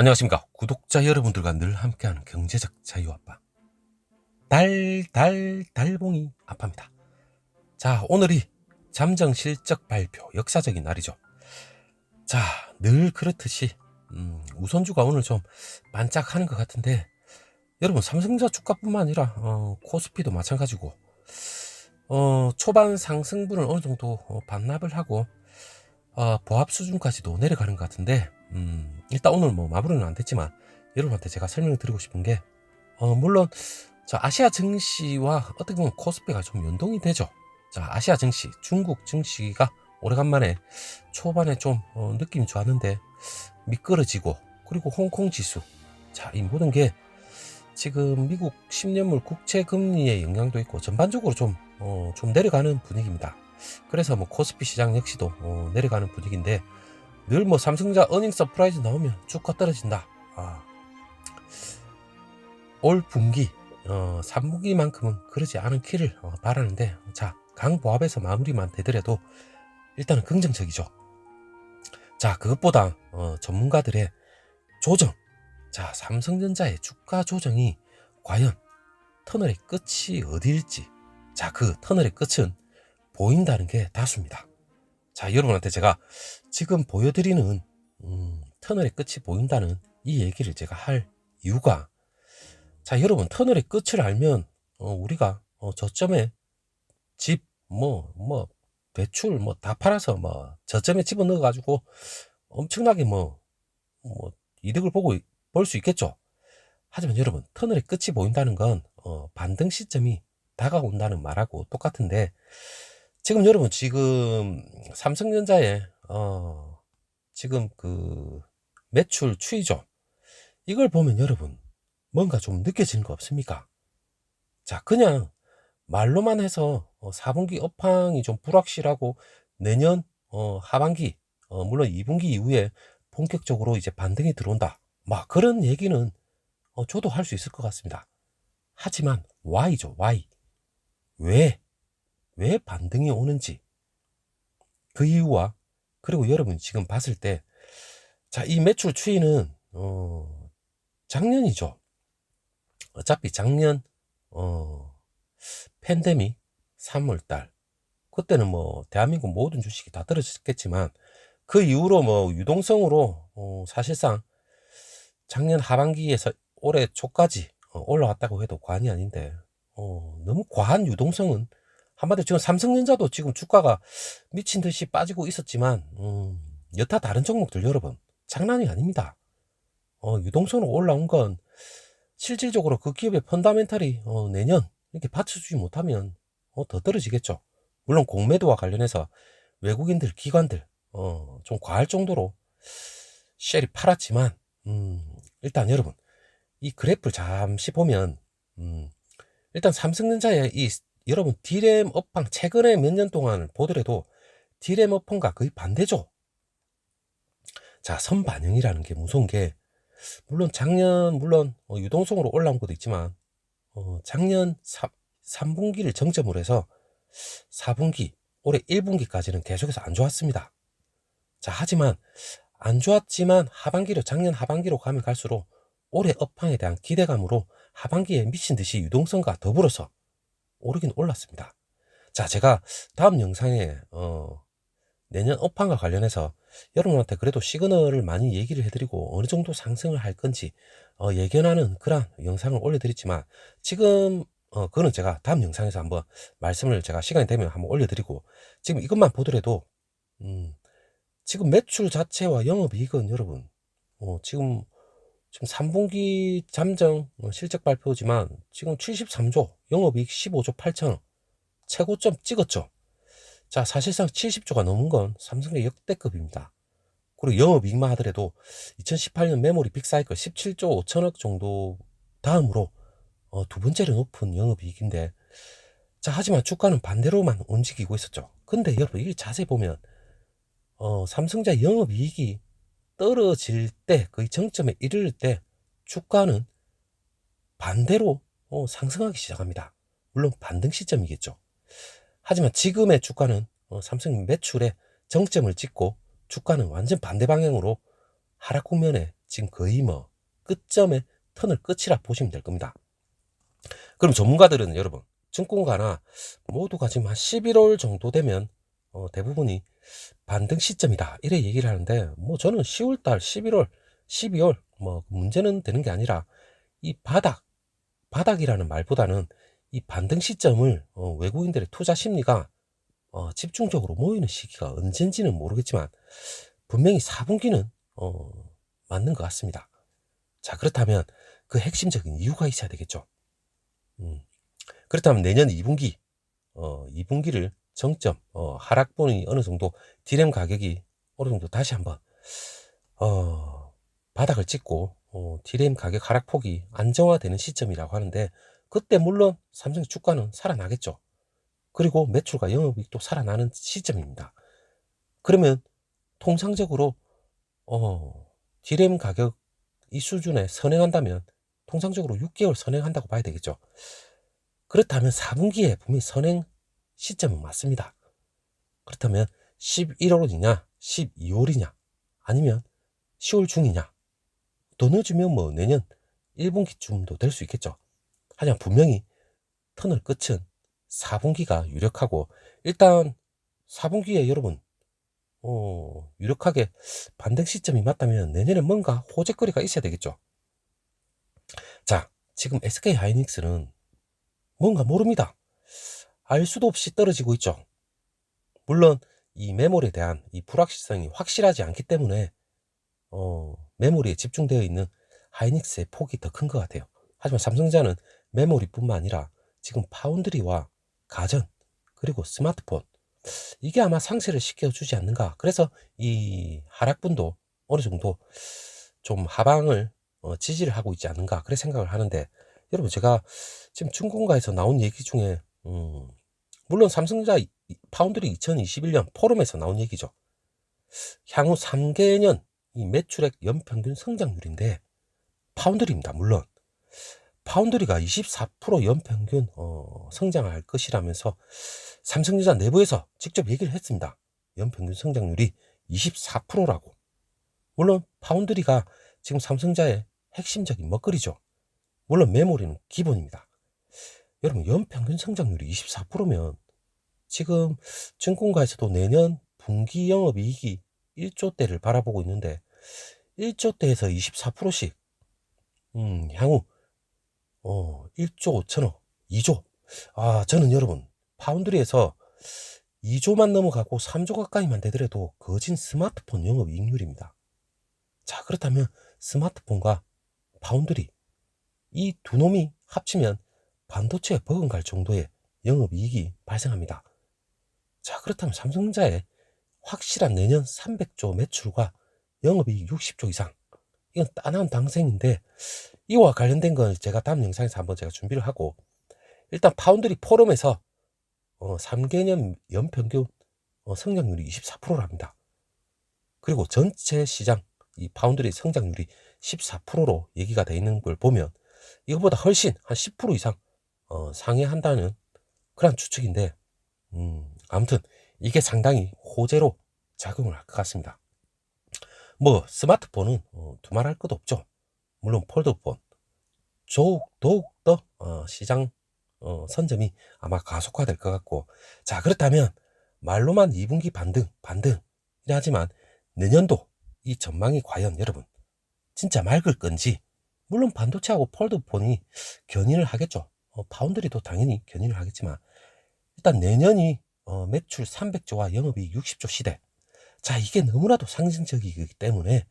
안녕하십니까. 구독자 여러분들과 늘 함께하는 경제적 자유아빠. 달, 달, 달봉이 아빠입니다. 자, 오늘이 잠정 실적 발표, 역사적인 날이죠. 자, 늘 그렇듯이, 음, 우선주가 오늘 좀 반짝하는 것 같은데, 여러분, 삼성전자 주가뿐만 아니라, 어, 코스피도 마찬가지고, 어, 초반 상승분을 어느 정도 어, 반납을 하고, 어, 보합 수준까지도 내려가는 것 같은데, 음, 일단 오늘 뭐 마무리는 안 됐지만, 여러분한테 제가 설명을 드리고 싶은 게, 어, 물론, 저 아시아 증시와 어떻게 보면 코스피가 좀 연동이 되죠. 자, 아시아 증시, 중국 증시가 오래간만에 초반에 좀 어, 느낌이 좋았는데, 미끄러지고, 그리고 홍콩 지수. 자, 이 모든 게 지금 미국 10년물 국채 금리의 영향도 있고, 전반적으로 좀, 어, 좀 내려가는 분위기입니다. 그래서 뭐 코스피 시장 역시도 어, 내려가는 분위기인데 늘 뭐 삼성자 어닝 서프라이즈 나오면 주가 떨어진다. 아, 올 분기 어, 3분기만큼은 그러지 않은기를 어, 바라는데 자 강보합에서 마무리만 되더라도 일단은 긍정적이죠. 자 그것보다 어, 전문가들의 조정 자 삼성전자의 주가 조정이 과연 터널의 끝이 어디일지 자 그 터널의 끝은 보인다는 게 다수입니다. 자, 여러분한테 제가 지금 보여드리는 음, 터널의 끝이 보인다는 이 얘기를 제가 할 이유가 자, 여러분 터널의 끝을 알면 어, 우리가 어, 저점에 집, 뭐, 뭐, 대출 뭐 다 팔아서 뭐 저점에 집어넣어 가지고 엄청나게 뭐, 뭐 이득을 보고 볼 수 있겠죠. 하지만 여러분 터널의 끝이 보인다는 건 어, 반등 시점이 다가온다는 말하고 똑같은데 지금 여러분 지금 삼성전자의 어 지금 그 매출 추이죠. 이걸 보면 여러분 뭔가 좀 느껴지는 거 없습니까? 자 그냥 말로만 해서 어 4분기 업황이 좀 불확실하고 내년 어 하반기 어 물론 2분기 이후에 본격적으로 이제 반등이 들어온다. 막 그런 얘기는 어 저도 할 수 있을 것 같습니다. 하지만 why죠 why 왜 왜 반등이 오는지 그 이유와 그리고 여러분 지금 봤을 때 자 이 매출 추이는 어 작년이죠. 어차피 작년 어 팬데믹 3월달 그때는 뭐 대한민국 모든 주식이 다 떨어졌겠지만 그 이후로 뭐 유동성으로 어 사실상 작년 하반기에서 올해 초까지 어 올라왔다고 해도 과언이 아닌데 어 너무 과한 유동성은 한마디로 지금 삼성전자도 지금 주가가 미친 듯이 빠지고 있었지만 음, 여타 다른 종목들 여러분 장난이 아닙니다. 어, 유동성으로 올라온 건 실질적으로 그 기업의 펀다멘탈이 어, 내년 이렇게 받쳐주지 못하면 어, 더 떨어지겠죠. 물론 공매도와 관련해서 외국인들 기관들 어, 좀 과할 정도로 쉘이 팔았지만 음, 일단 여러분 이 그래프를 잠시 보면 음, 일단 삼성전자의 이 여러분 디램 업황 최근에 몇 년 동안 보더라도 디램 업황과 거의 반대죠. 자, 선반영이라는 게 무서운 게 물론 작년 물론 어, 유동성으로 올라온 것도 있지만 어, 작년 3, 3분기를 정점으로 해서 4분기 올해 1분기까지는 계속해서 안 좋았습니다. 자, 하지만 안 좋았지만 하반기로 작년 하반기로 가면 갈수록 올해 업황에 대한 기대감으로 하반기에 미친 듯이 유동성과 더불어서 오르긴 올랐습니다. 자, 제가 다음 영상에 어, 내년 업황과 관련해서 여러분한테 그래도 시그널을 많이 얘기를 해드리고 어느 정도 상승을 할 건지 어, 예견하는 그런 영상을 올려드렸지만 지금 어, 그거는 제가 다음 영상에서 한번 말씀을 제가 시간이 되면 한번 올려드리고 지금 이것만 보더라도 음, 지금 매출 자체와 영업이익은 여러분 어, 지금 지금 3분기 잠정 어, 실적 발표지만 지금 73조, 영업이익 15조 8천억, 최고점 찍었죠. 자, 사실상 70조가 넘은 건 삼성의 역대급입니다. 그리고 영업이익만 하더라도 2018년 메모리 빅사이클 17조 5천억 정도 다음으로 어, 두 번째로 높은 영업이익인데 자, 하지만 주가는 반대로만 움직이고 있었죠. 근데 여러분, 이게 자세히 보면 어, 삼성자 영업이익이 떨어질 때, 거의 정점에 이를 때 주가는 반대로 어, 상승하기 시작합니다. 물론 반등 시점이겠죠. 하지만 지금의 주가는 어, 삼성 매출에 정점을 찍고 주가는 완전 반대 방향으로 하락 국면에 지금 거의 뭐 끝점에 턴을 끝이라 보시면 될 겁니다. 그럼 전문가들은 여러분 증권가나 모두가 지금 한 11월 정도 되면 어, 대부분이 반등 시점이다 이래 얘기를 하는데 뭐 저는 10월달 11월 12월 뭐 문제는 되는 게 아니라 이 바닥 바닥이라는 말보다는 이 반등 시점을 어, 외국인들의 투자 심리가 어, 집중적으로 모이는 시기가 언젠지는 모르겠지만 분명히 4분기는 어, 맞는 것 같습니다. 자 그렇다면 그 핵심적인 이유가 있어야 되겠죠. 음, 그렇다면 내년 2분기 어, 2분기를 정점 어, 하락분이 어느 정도 디램 가격이 어느 정도 다시 한번 어, 바닥을 찍고 어, 디램 가격 하락폭이 안정화되는 시점이라고 하는데 그때 물론 삼성 주가는 살아나겠죠. 그리고 매출과 영업이익도 살아나는 시점입니다. 그러면 통상적으로 어, 디램 가격 이 수준에 선행한다면 통상적으로 6개월 선행한다고 봐야 되겠죠. 그렇다면 4분기에 분명히 선행 시점은 맞습니다. 그렇다면 11월이냐, 12월이냐, 아니면 10월 중이냐, 더 늦으면 뭐 내년 1분기쯤도 될 수 있겠죠. 하지만 분명히 터널 끝은 4분기가 유력하고 일단 4분기에 여러분 어, 유력하게 반등 시점이 맞다면 내년에 뭔가 호재거리가 있어야 되겠죠. 자, 지금 SK 하이닉스는 뭔가 모릅니다. 알 수도 없이 떨어지고 있죠. 물론 이 메모리에 대한 이 불확실성이 확실하지 않기 때문에 어, 메모리에 집중되어 있는 하이닉스의 폭이 더 큰 것 같아요. 하지만 삼성전자는 메모리뿐만 아니라 지금 파운드리와 가전 그리고 스마트폰 이게 아마 상세를 시켜주지 않는가. 그래서 이 하락분도 어느 정도 좀 하방을 어, 지지를 하고 있지 않는가. 그래 생각을 하는데 여러분 제가 지금 중공가에서 나온 얘기 중에 음, 물론 삼성전자 이- 파운드리 2021년 포럼에서 나온 얘기죠. 향후 3개년 이 매출액 연평균 성장률인데 파운드리입니다. 물론 파운드리가 24% 연평균 어, 성장할 것이라면서 삼성전자 내부에서 직접 얘기를 했습니다. 연평균 성장률이 24%라고. 물론 파운드리가 지금 삼성자의 핵심적인 먹거리죠. 물론 메모리는 기본입니다. 여러분 연평균 성장률이 24%면 지금 증권가에서도 내년 분기 영업이익이 1조대를 바라보고 있는데 1조대에서 24%씩 음, 향후 어, 1조 5천억, 2조. 아, 저는 여러분 파운드리에서 2조만 넘어가고 3조 가까이만 되더라도 거진 스마트폰 영업 이익률입니다. 자, 그렇다면 스마트폰과 파운드리 이 두 놈이 합치면 반도체에 버금갈 정도의 영업 이익이 발생합니다. 자, 그렇다면 삼성전자의 확실한 내년 300조 매출과 영업이익 60조 이상 이건 따나운 당생인데 이와 관련된 건 제가 다음 영상에서 한번 제가 준비를 하고 일단 파운드리 포럼에서 어, 3개년 연평균 어, 성장률이 24%랍니다. 그리고 전체 시장 이 파운드리 성장률이 14%로 얘기가 돼 있는 걸 보면 이거보다 훨씬 한 10% 이상 어, 상회한다는 그런 추측인데 음, 아무튼 이게 상당히 호재로 작용을 할 것 같습니다. 뭐 스마트폰은 어, 두말할 것도 없죠. 물론 폴더폰 더욱 더 어, 시장 어, 선점이 아마 가속화될 것 같고 자 그렇다면 말로만 2분기 반등 반등 하지만 내년도 이 전망이 과연 여러분 진짜 맑을 건지 물론 반도체하고 폴더폰이 견인을 하겠죠 어, 파운드리도 당연히 견인을 하겠지만 일단 내년이 어, 매출 300조와 영업이익 60조 시대 자 이게 너무나도 상징적이기 때문에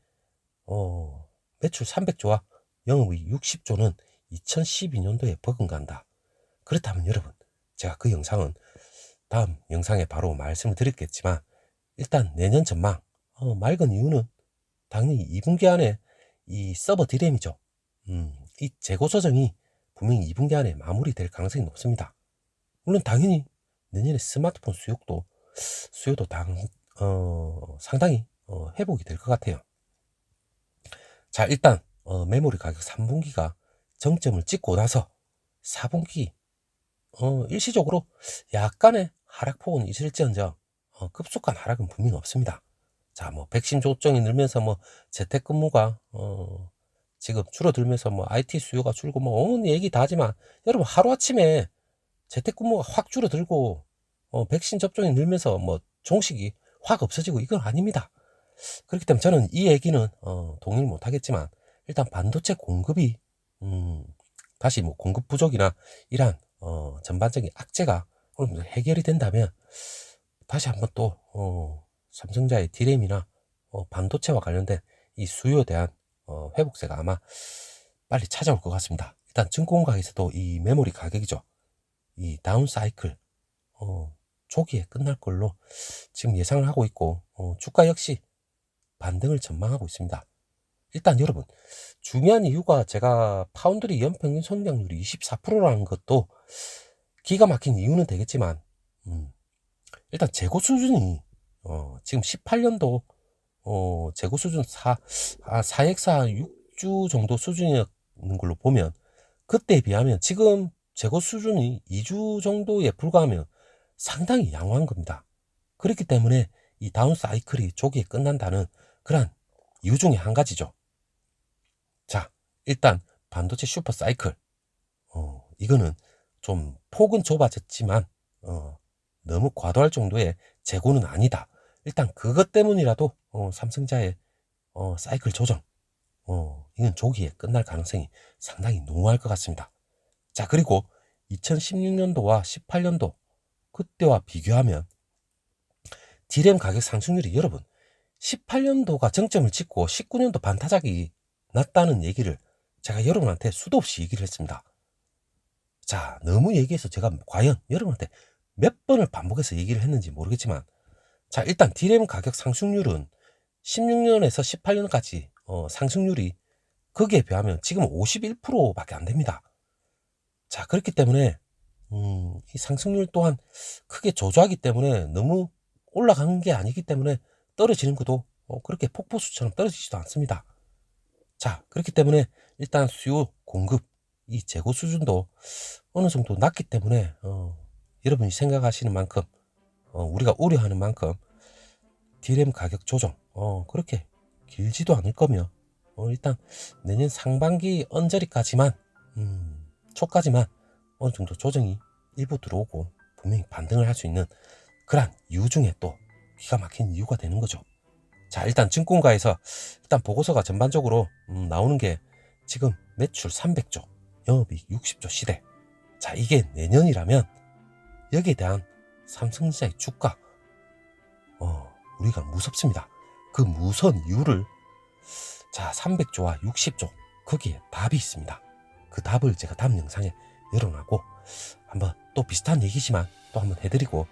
어, 매출 300조와 영업이익 60조는 2012년도에 버금간다. 그렇다면 여러분, 제가 그 영상은 다음 영상에 바로 말씀을 드렸겠지만, 일단 내년 전망, 어, 맑은 이유는 당연히 2분기 안에 이 서버 디램이죠. 음, 이 재고 조정이 분명히 2분기 안에 마무리될 가능성이 높습니다. 물론 당연히 내년에 스마트폰 수요도, 수요도 당, 어, 상당히 어, 회복이 될 것 같아요. 자, 일단 어, 메모리 가격 3분기가 정점을 찍고 나서 4분기 어, 일시적으로 약간의 하락폭은 있을지언정 어, 급속한 하락은 분명히 없습니다. 자, 뭐 백신 조정이 늘면서 뭐 재택근무가 어 지금 줄어들면서 뭐 IT 수요가 줄고 뭐온 얘기 다 하지만 여러분 하루아침에 재택근무가 확 줄어들고 어 백신 접종이 늘면서 뭐 종식이 확 없어지고 이건 아닙니다. 그렇기 때문에 저는 이 얘기는 어 동의를 못 하겠지만 일단 반도체 공급이 음 다시 뭐 공급 부족이나 이러한 어 전반적인 악재가 어느 해결이 된다면 다시 한번 또 어, 삼성자의 디램이나 어, 반도체와 관련된 이 수요에 대한 어, 회복세가 아마 빨리 찾아올 것 같습니다. 일단 증권가에서도 이 메모리 가격이죠. 이 다운 사이클 어, 초기에 끝날 걸로 지금 예상을 하고 있고 어, 주가 역시 반등을 전망하고 있습니다. 일단 여러분 중요한 이유가 제가 파운드리 연평균 성장률이 24%라는 것도 기가 막힌 이유는 되겠지만 음, 일단 재고 수준이 어, 지금 18년도 어, 재고 수준 4, 아, 4액사 6주 정도 수준이었는 걸로 보면 그때에 비하면 지금 재고 수준이 2주 정도에 불과하면 상당히 양호한 겁니다. 그렇기 때문에 이 다운 사이클이 조기에 끝난다는 그런 이유 중에 한 가지죠. 자, 일단 반도체 슈퍼 사이클. 어, 이거는 좀 폭은 좁아졌지만 어, 너무 과도할 정도의 재고는 아니다. 일단 그것 때문이라도 어, 삼성자의 어, 사이클 조정 어, 이건 조기에 끝날 가능성이 상당히 농후할 것 같습니다. 자 그리고 2016년도와 18년도 그때와 비교하면 디램 가격 상승률이 여러분 18년도가 정점을 찍고 19년도 반타작이 났다는 얘기를 제가 여러분한테 수도 없이 얘기를 했습니다. 자, 너무 얘기해서 제가 과연 여러분한테 몇 번을 반복해서 얘기를 했는지 모르겠지만, 자, 일단 디램 가격 상승률은 16년에서 18년까지 어, 상승률이 거기에 비하면 지금 51%밖에 안 됩니다. 자, 그렇기 때문에 음, 이 상승률 또한 크게 저조하기 때문에 너무 올라가는 게 아니기 때문에 떨어지는 것도 어, 그렇게 폭포수처럼 떨어지지도 않습니다. 자, 그렇기 때문에 일단 수요, 공급, 이 재고 수준도 어느 정도 낮기 때문에 어, 여러분이 생각하시는 만큼 어, 우리가 우려하는 만큼 디램 가격 조정 어, 그렇게 길지도 않을 거며 어, 일단 내년 상반기 언저리까지만 음, 초까지만 어느 정도 조정이 일부 들어오고 분명히 반등을 할 수 있는 그런 이유 중에 또 기가 막힌 이유가 되는 거죠. 자 일단 증권가에서 일단 보고서가 전반적으로 음, 나오는 게 지금 매출 300조 영업이익 60조 시대 자 이게 내년이라면 여기에 대한 삼성전자의 주가. 어 우리가 무섭습니다. 그 무서운 이유를. 자 300조와 60조. 거기에 답이 있습니다. 그 답을 제가 다음 영상에 열어놔고 한번 또 비슷한 얘기지만 또 한번 해드리고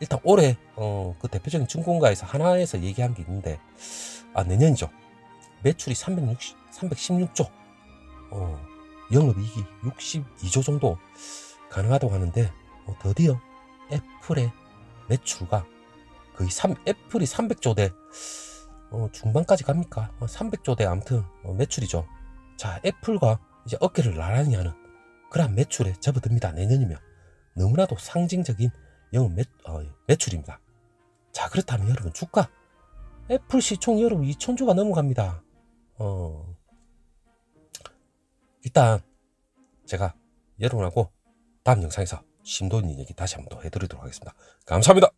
일단 올해 어, 그 대표적인 증권가에서 하나에서 얘기한 게 있는데 아 내년이죠. 매출이 360, 316조. 어, 영업이익이 62조 정도 가능하다고 하는데 어, 드디어 애플의 매출가 거의 3, 애플이 300조 대 어, 중반까지 갑니까? 어, 300조 대 아무튼 어, 매출이죠. 자 애플과 이제 어깨를 나란히 하는 그런 매출에 접어듭니다. 내년이면 너무나도 상징적인 영업 매, 어, 매출입니다. 자 그렇다면 여러분 주가 애플 시총 여러분 2천조가 넘어갑니다. 어, 일단 제가 여러분하고 다음 영상에서 심도 있는 얘기 다시 한번 더 해드리도록 하겠습니다. 감사합니다.